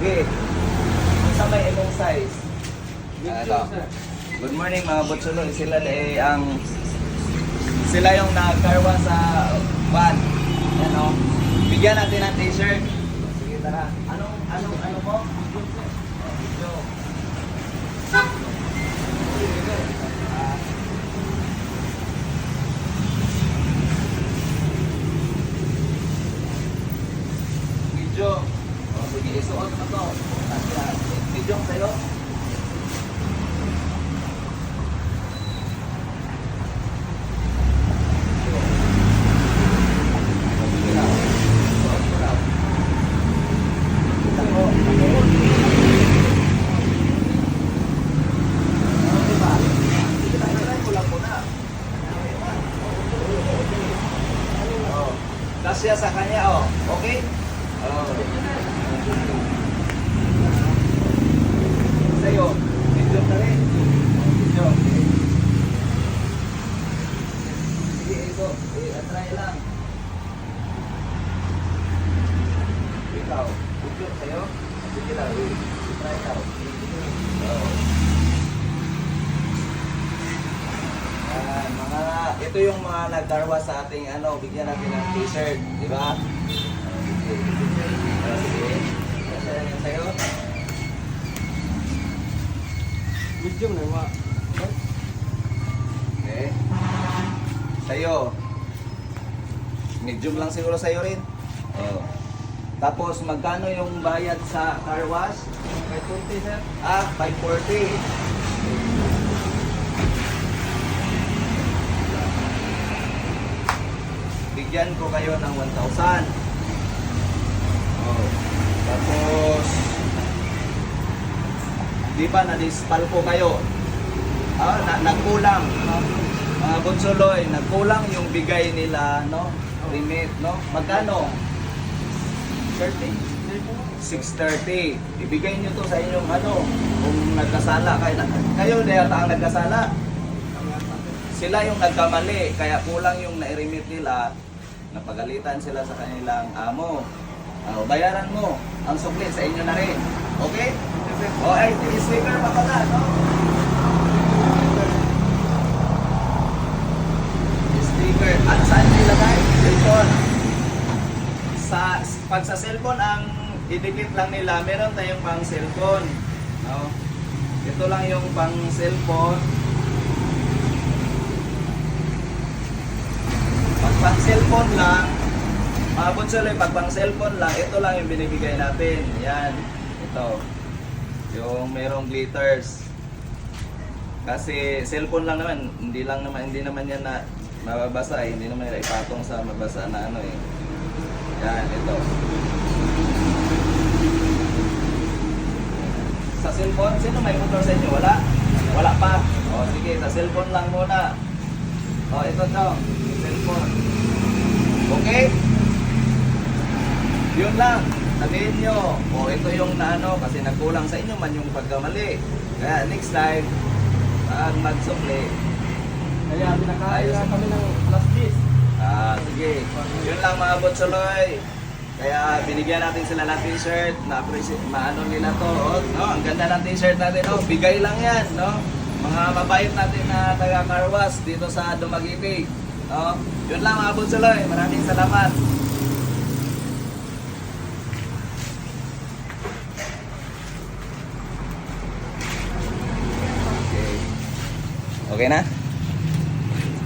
Sige. Sa may imong size. Ito. Good morning mga butsuloy. Sila eh ang sila yung nagkarwa sa van. Yan o. Bigyan natin ng t-shirt. Sige tara. Anong, anong, ano mo? Video. Ah. Video. O, sige, isuot mo to. Video sa'yo. Kasya sa kanya, oh. Okay? Oh. Sa'yo, video ka rin. Video. Sige, ito. Try lang. Ikaw, video sa'yo. Sige lang, eh. Try lang. Oh. Yan, mga, ito yung mga nagdarwa sa ating ano, bigyan natin ng t-shirt, di ba? Sige. Sige. Sa'yo. Medium na wa. Okay. Sa'yo. Medium lang siguro sa'yo rin. Oh. Tapos magkano yung bayad sa car wash? Kay 20 sir. Ah, 540. Bigyan ko kayo ng 1,000. Oh. Tapos, di ba na-dispal ko kayo? Ah, na nagkulang. Mga bunsuloy, nagkulang yung bigay nila, no? Limit, no? Magkano? 30? 6.30. Ibigay nyo to sa inyong ano, kung nagkasala kayo. Kayo na yata ang nagkasala. Sila yung nagkamali, kaya kulang yung nai-remit nila. Napagalitan sila sa kanilang amo. Ah, bayaran mo. Ang suklit sa inyo na rin. Okay? O ay, sticker pa pala, no? Sticker. At saan nilagay? Cellphone sa pag sa cellphone ang idikit lang nila, meron tayong pang cellphone. No? Ito lang yung pang cellphone. Pag pang cellphone lang, mga bunsuloy, pag pang cellphone lang, ito lang yung binibigay natin. Yan. Ito. Yung merong glitters. Kasi cellphone lang naman, hindi lang naman hindi naman yan na mababasa, eh. hindi naman yan ipatong sa mabasa na ano eh. Yan, ito. Sa cellphone, sino may motor sa inyo? Wala? Wala pa? O sige, sa cellphone lang muna. O ito to, cellphone. Okay? Yun lang. Sabihin nyo, o ito yung naano, kasi nagkulang sa inyo man yung pagkamali. Kaya next time, pag magsukli, Kaya na kami ng. Ah, sige. Yun lang mga botsuloy. Kaya binigyan natin sila ng t-shirt, na-appreciate, maano nila to, oh, no? Ang ganda ng t-shirt natin, no? Bigay lang yan, no? Mga mabait natin na taga Carwas dito sa Dumaguete, no? Yun lang mga botsuloy. Maraming salamat. Okay. Okay na?